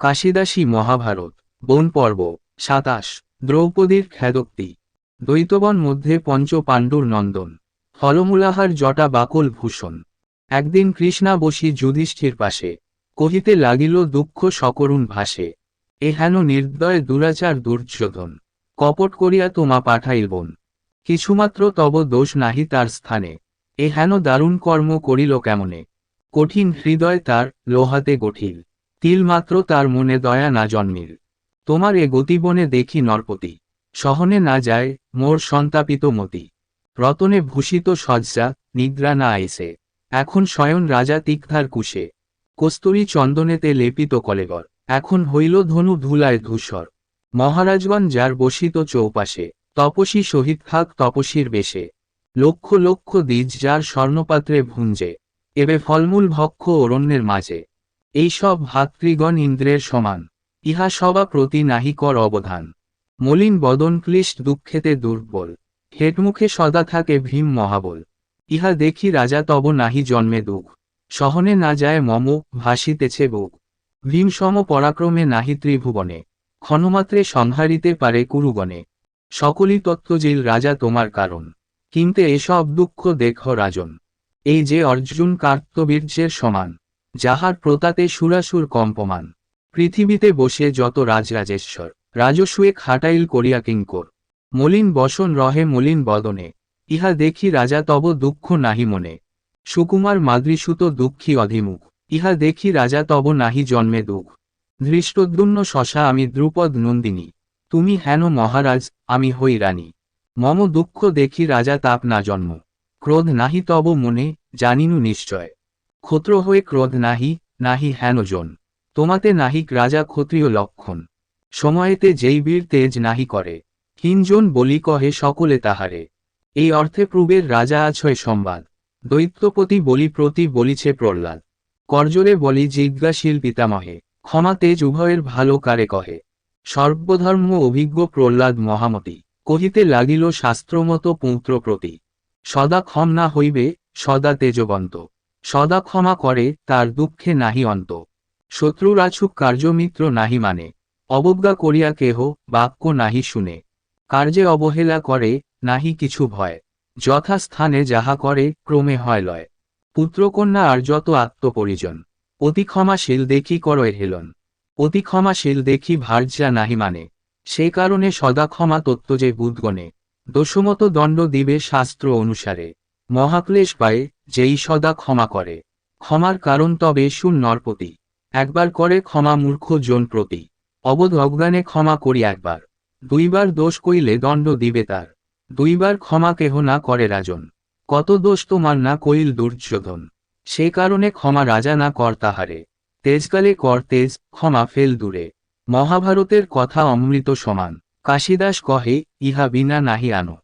কাশিদাসী মহাভারত, বন পর্ব, সাতাশ, দ্রৌপদীর খ্যাদোক্তি দ্বৈতবন মধ্যে পঞ্চ পাণ্ডুর নন্দন, ফলমূলাহার জটা বাকল ভূষণ। একদিন কৃষ্ণা বসি যুধিষ্ঠির পাশে, কহিতে লাগিল দুঃখ সকরুণ ভাসে, এ হেন নির্দয় দুরাচার দুর্যোধন, কপট করিয়া তোমা পাঠাইল বোন। কিছুমাত্র তব দোষ নাহি তার স্থানে, এ হেন দারুণ কর্ম করিল কেমনে? কঠিন হৃদয় তার লোহাতে গঠিল। তিলমাত্র তার মনে দয়া না জন্মিল। তোমার এ গতিবনে দেখি নরপতি। সহনে না যায়, মোর সন্তাপিত মতি। রতনে ভূষিত সজ্জা নিদ্রা না আইসে এখন স্বয়ং রাজা তিক্তার কুশে। কস্তুরী চন্দনেতে লেপিত কলেগর এখন হইল ধনু ধুলায় ধূসর। মহারাজগণ যার বসিত চৌপাশে, তপসী শহীদ থাক তপসীর বেশে। লক্ষ লক্ষ দ্বিজ যার স্বর্ণপাত্রে ভুঞ্জে। এবে ফলমূল ভক্ষ অরণ্যের মাঝে। এই সব ভাতৃগণ ইন্দ্রের সমান, ইহা সবা প্রতি নাহি কর অবধান। মলিন বদন ক্লিষ্ট দুঃখেতে দুর্বল, হেটমুখে সদা থাকে ভীম মহাবল। ইহা দেখি রাজা তব নাহি জন্মে দুঃখ, সহনে না যায় মম ভাসিতেছে বুক। ভীম সম পরাক্রমে নাহি ত্রিভুবনে, ক্ষণমাত্রে সংহারিতে পারে কুরুগণে। সকলই তত্ত্বজিল রাজা তোমার কারণ, কিন্তে এসব দুঃখ দেখ রাজন। এই যে অর্জুন কার্তবীর্যের সমান যাহার প্রতাতে সুরাসুর কম্পমান। পৃথিবীতে বসে যত রাজরাজেশ্বর রাজসুয়ে খাটাইল করিয়া কিঙ্কর। মলিন বসন রহে মলিন বদনে, ইহা দেখি রাজা তব দুঃখ নাহি মনে। সুকুমার মাদ্রিসুত দুঃখী অধিমুখ, ইহা দেখি রাজা তব নাহি জন্মে দুঃখ। ধৃষ্টদ্যুন্ন শশা আমি দ্রুপদ নন্দিনী, তুমি হেন মহারাজ, আমি হই রানী। মম দুঃখ দেখি রাজা তাপ না জন্ম, ক্রোধ নাহি তব মনে, জানিনু নিশ্চয়। ক্ষত্র হয়ে ক্রোধ নাহি নাহি হেন জন। তোমাতে নাহিক রাজা ক্ষত্রিয় লক্ষণ। সময়েতে যেই বীর তেজ নাহি করে। হিনজন বলি কহে সকলে তাহারে। এই অর্থে পূর্বের রাজা আছয় সম্বাদ। দৈত্যপতি বলি প্রতি বলিছে প্রহ্লাদ। করজোরে বলি জিজ্ঞাসীল পিতামহে, ক্ষমা তেজ উভয়ের ভালো কারে কহে। সর্বধর্ম অভিজ্ঞ প্রহ্লাদ মহামতি, কহিতে লাগিল শাস্ত্রমত পৌত্র প্রতি সদা ক্ষম না হইবে, সদা তেজবন্ত। সদা ক্ষমা করে, তার দুঃখে নাহি অন্ত। শত্রুরাছুক কার্যমিত্র নাহি মানে। অবজ্ঞা করিয়া কেহ, বাক্য নাহি শুনে। কার্যে অবহেলা করে, নাহি কিছু ভয়। যথাস্থানে যাহা করে, ক্রমে হয় লয়। পুত্রকন্যা আর যত আত্মপরিজন। অতি ক্ষমাশীল দেখি করয় হেলন। অতি ক্ষমাশীল দেখি ভার্যা নাহি মানে। সে কারণে সদা ক্ষমা তত্ত্ব যে বুধগণে। দোষমত দণ্ড দিবে শাস্ত্র অনুসারে। মহাক্লেশ পায়ে যেই সদা ক্ষমা করে। ক্ষমার কারণ তবে শুন নরপতি একবার করে ক্ষমা মূর্খ জন প্রতি। অবধ অজ্ঞানে ক্ষমা করি একবার। দুইবার দোষ কইলে দণ্ড দিবে তার। দুইবার ক্ষমা কেহ না করে রাজন। কত দোষ তোমার না কইল দুর্যোধন। সে কারণে ক্ষমা রাজা না কর তাহারে। তেজকালে কর তেজ, ক্ষমা ফেল দূরে। মহাভারতের কথা অমৃত সমান। কাশিদাস কহে, ইহা বিনা নাহি আনো।